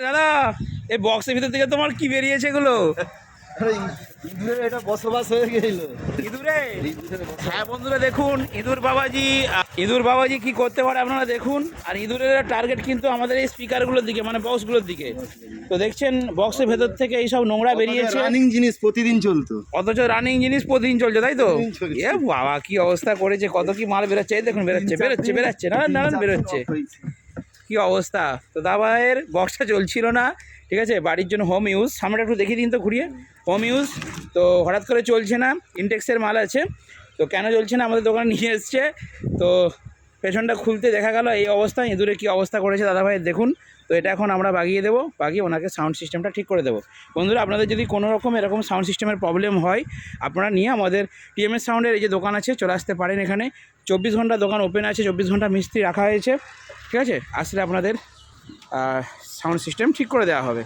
দাদা এই বক্সের ভিতর থেকে তোমার কি বেরিয়েছে এগুলো আরে এটা বসবাস হয়ে গেল ইঁদুরে হ্যাঁ বন্ধুরা দেখুন ইঁদুর বাবাজি ইঁদুর বাবাজি কি করতে পারে আপনারা দেখুন আর ইঁদুরের টার্গেট কিন্তু আমাদের এই স্পিকারগুলোর দিকে মানে বক্সগুলোর দিকে তো দেখছেন বক্সের ভেতর থেকে এইসব নোংরা বেরিয়েছে রানিং জিনিস প্রতিদিন চলতো অথচ রানিং জিনিস প্রতিদিন চলছে তাই তো এ বাবা কি অবস্থা করেছে কত কি মাল বেরোচ্ছে এই দেখুন বেরোচ্ছে বেরোচ্ছে বেরোচ্ছে না না বেরোচ্ছে কি অবস্থা? তো দাবায়ের বক্সটা চলছিল না, ঠিক আছে? বাড়ির জন্য হোম ইউজ সামনেটা একটু দেখিয়ে দিন তো ঘুরিয়ে। হোম ইউজ তো হঠাৎ করে চলছে না ইনটেক্সের মাল আছে। তো কেন চলছে না? আমাদের দোকানে নিয়ে এসছে। তো পেছনটা খুলতে দেখা গেল, এই অবস্থা ইঁদুরে কী অবস্থা করেছে দাদাভাইয়ের দেখুন। তো এটা এখন আমরা বাগিয়ে দেবো, বাগিয়ে ওনাকে সাউন্ড সিস্টেমটা ঠিক করে দেবো। বন্ধুরা, আপনাদের যদি কোনো রকম এরকম সাউন্ড সিস্টেমের প্রবলেম হয়, আপনারা নিয়ে আমাদের টিএমএস সাউন্ডের এই যে দোকান আছে, চলে আসতে পারেন এখানে। চব্বিশ ঘণ্টা দোকান ওপেন আছে, চব্বিশ ঘণ্টা মিস্ত্রি রাখা হয়েছে। ঠিক আছে? আসলে আপনাদের সাউন্ড সিস্টেম ঠিক করে দেওয়া হবে।